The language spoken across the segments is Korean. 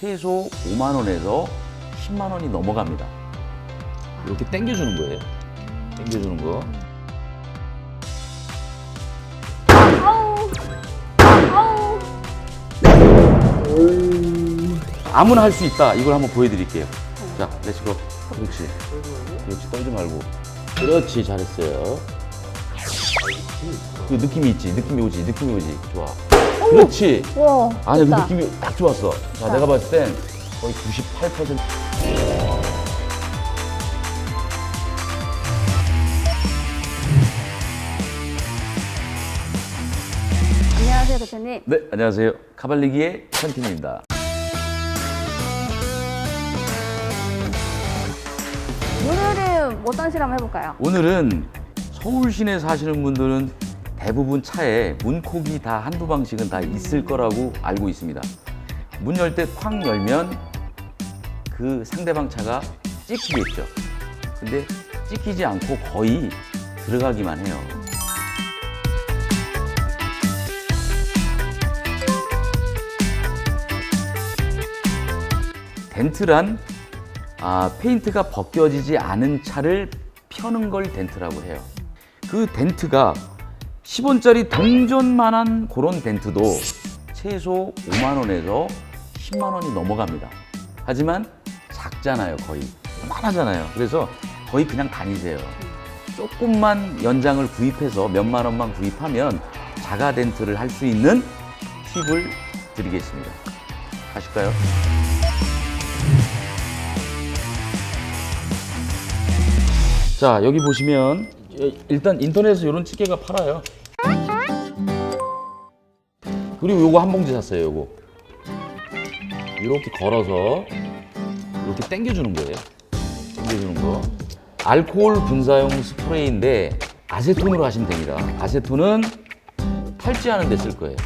최소 5만 원에서 10만 원이 넘어갑니다. 이렇게 당겨주는 거예요. 당겨주는 거. 아무나 할 수 있다. 이걸 한번 보여드릴게요. 자, 렛츠고. 그렇지. 그렇지. 떨지 말고. 그렇지. 잘했어요. 그 느낌이 있지. 느낌이 오지. 느낌이 오지. 좋아. 그렇지. 와. 아니, 그 됐다. 느낌이 딱 좋았어. 자, 내가 봤을 땐 거의 98%. 안녕하세요, 대표님. 네, 안녕하세요. 카발리기의 천팀입니다. 오늘은 어떤 실험 해볼까요? 오늘은 서울 시내 사시는 분들은 대부분 차에 문콕이 다 한두 방씩은 다 있을 거라고 알고 있습니다. 문 열 때 쾅 열면 그 상대방 차가 찍히겠죠. 근데 찍히지 않고 거의 들어가기만 해요. 덴트란 아, 페인트가 벗겨지지 않은 차를 펴는 걸 덴트라고 해요. 그 덴트가 10원짜리 동전만한 그런 덴트도 최소 5만 원에서 10만 원이 넘어갑니다. 하지만 작잖아요, 거의. 만하잖아요. 그래서 거의 그냥 다니세요. 조금만 연장을 구입해서 몇만 원만 구입하면 자가 덴트를 할 수 있는 팁을 드리겠습니다. 가실까요? 자 여기 보시면 예, 일단 인터넷에서 이런 찌개가 팔아요. 그리고 요거 한 봉지 샀어요. 요거 이렇게 걸어서 이렇게 당겨주는 거예요. 당겨주는 거. 알코올 분사용 스프레이인데 아세톤으로 하시면 됩니다. 아세톤은 탈지하는 데 쓸 거예요.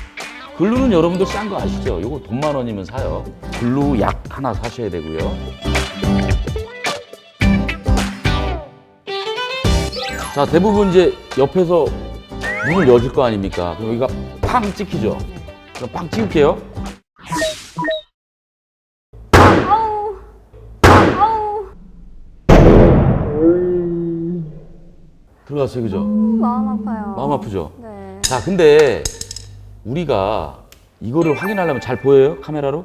글루는 여러분들 싼 거 아시죠? 요거 돈만 원이면 사요. 글루 약 하나 사셔야 되고요. 자, 대부분 이제 옆에서 문을 여실 거 아닙니까? 그럼 여기가 팡 찍히죠? 그럼 팡 찍을게요. 아우. 아우. 들어갔어요, 그죠? 마음 아파요. 마음 아프죠? 네. 자, 근데 우리가 이거를 확인하려면 잘 보여요? 카메라로?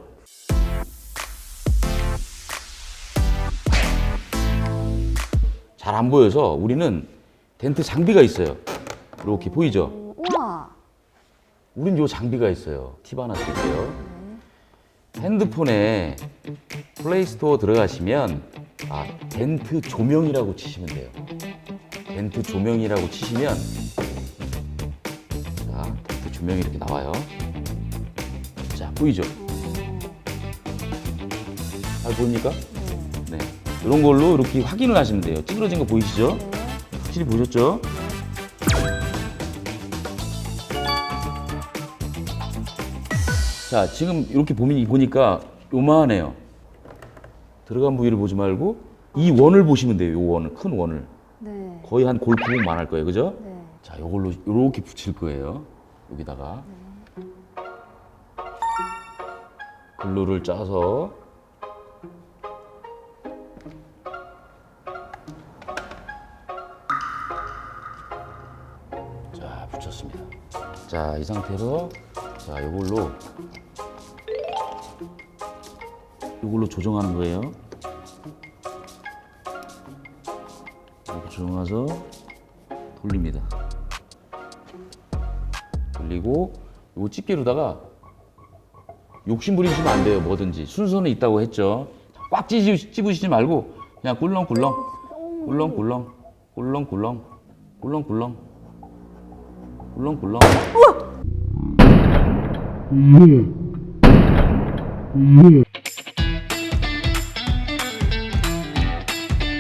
잘 안 보여서 우리는 덴트 장비가 있어요. 이렇게 보이죠? 우와. 우린 요 장비가 있어요. 팁 하나 드릴게요. 핸드폰에 플레이스토어 들어가시면 아, 덴트 조명이라고 치시면 돼요. 덴트 조명이라고 치시면 자, 덴트 조명이 이렇게 나와요. 자, 보이죠? 잘 보입니까? 네. 이런 걸로 이렇게 확인을 하시면 돼요. 찌그러진 거 보이시죠? 확실히 보셨죠? 자, 지금 이렇게 보면 보니까 요만해요. 들어간 부위를 보지 말고 이 원을 보시면 돼요. 요 원을 큰 원을 네. 거의 한 골프공만 할 거예요, 그죠? 네. 자, 요걸로 이렇게 붙일 거예요. 여기다가 글루를 짜서 자, 이 상태로 자, 요걸로 요걸로 조정하는 거예요. 이렇게 조정해서 돌립니다. 돌리고 요 집게로다가 욕심 부리시면 안 돼요. 뭐든지 순서는 있다고 했죠. 꽉 찌- 찝으시지 말고 그냥 꿀렁꿀렁 꿀렁꿀렁 꿀렁꿀렁 꿀렁꿀렁 꿀렁꿀렁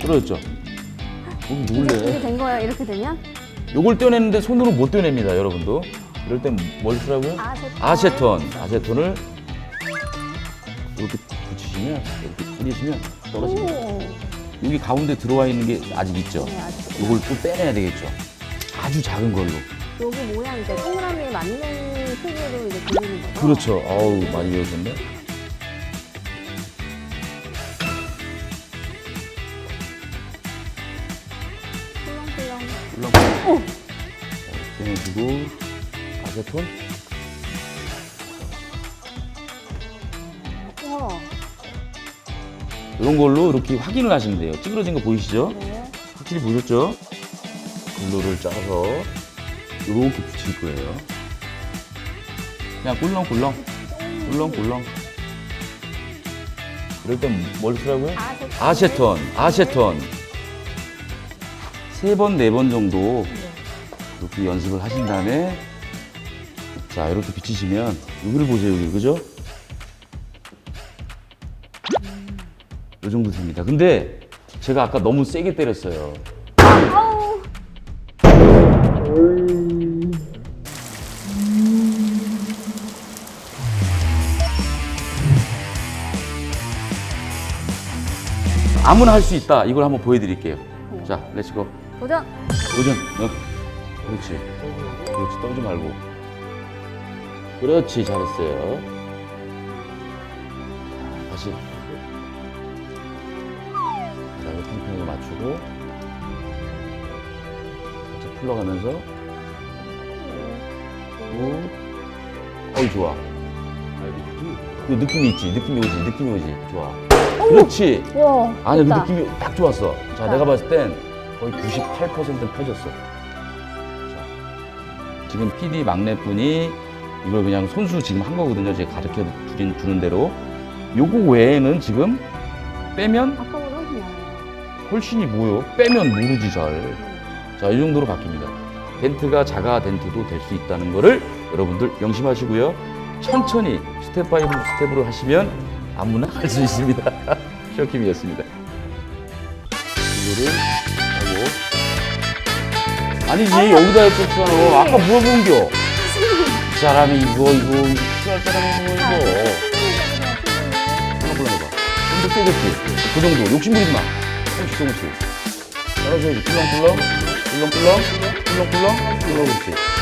그렇죠. 여기 이게 놀래. 된 거예요, 이렇게 되면? 요걸 떼어내는데 손으로 못 떼어냅니다, 여러분도. 이럴 땐뭘 쓰라고요? 아세톤. 아세톤. 아세톤을 이렇게 붙이시면, 이렇게 뿌리시면 떨어집니다. 오. 여기 가운데 들어와 있는 게 아직 있죠? 네, 아직. 요걸 또 빼내야 되겠죠? 아주 작은 걸로. 여기 모양 이제 동그라미에 맞는 크기로 이제 그리는 거죠. 그렇죠. 아우 많이 배우셨네. 훌렁훌렁. 훌렁. 돈을 주고 아세톤. 와. 이런 걸로 이렇게 확인을 하시면 돼요. 찌그러진 거 보이시죠? 네. 확실히 보셨죠? 글루를 짜서 이렇게 붙일 거예요. 그냥 꿀렁꿀렁, 꿀렁꿀렁. 그럴 땐뭘 쓰라고요? 아세톤. 아세톤, 아세톤. 세 번, 네 번 정도 이렇게 연습을 하신 다음에 자, 이렇게 비치시면 여기를 보세요, 여기. 그죠? 이 정도 됩니다. 근데 제가 아까 너무 세게 때렸어요. 아우. 아무나 할 수 있다. 이걸 한번 보여드릴게요. 자, 렛츠고. 도전. 도전. 어. 그렇지. 그렇지. 떨지 말고. 그렇지. 잘했어요. 자, 다시. 자, 이거 팽팽하게 맞추고. 살짝 풀러가면서. 오. 어이, 좋아. 그 느낌이 있지. 느낌이 오지. 느낌이 오지. 좋아. 그렇지. 와. 아니, 그 됐다. 느낌이 딱 좋았어. 자. 내가 봤을 땐 거의 98%는 펴졌어. 자, 지금 PD 막내분이 이걸 그냥 손수 지금 한 거거든요. 제가 가르쳐 주린, 주는 대로. 요거 외에는 지금 빼면 아까보다 훨씬 나아요. 훨씬이 뭐요? 빼면 모르지 잘. 자, 이 정도로 바뀝니다. 덴트가 자가 덴트도 될 수 있다는 거를 여러분들 명심하시고요. 천천히 스텝 바이 스텝으로 하시면 아무나 할 수 있습니다. 쇼킴이었습니다. 이거를 하고 아니지 여기다 했었잖아. 아까 물어본겨. 이 사람이 이거 이거 필요할 사람이 뭐 아, 이거. 하나 불러봐. 좀더 세겠지. 그 정도 욕심 부리지 마. 조금씩 조금씩. 따라서 이제 꿀렁꿀렁, 꿀렁꿀렁, 꿀렁꿀렁, 꿀렁 그렇지.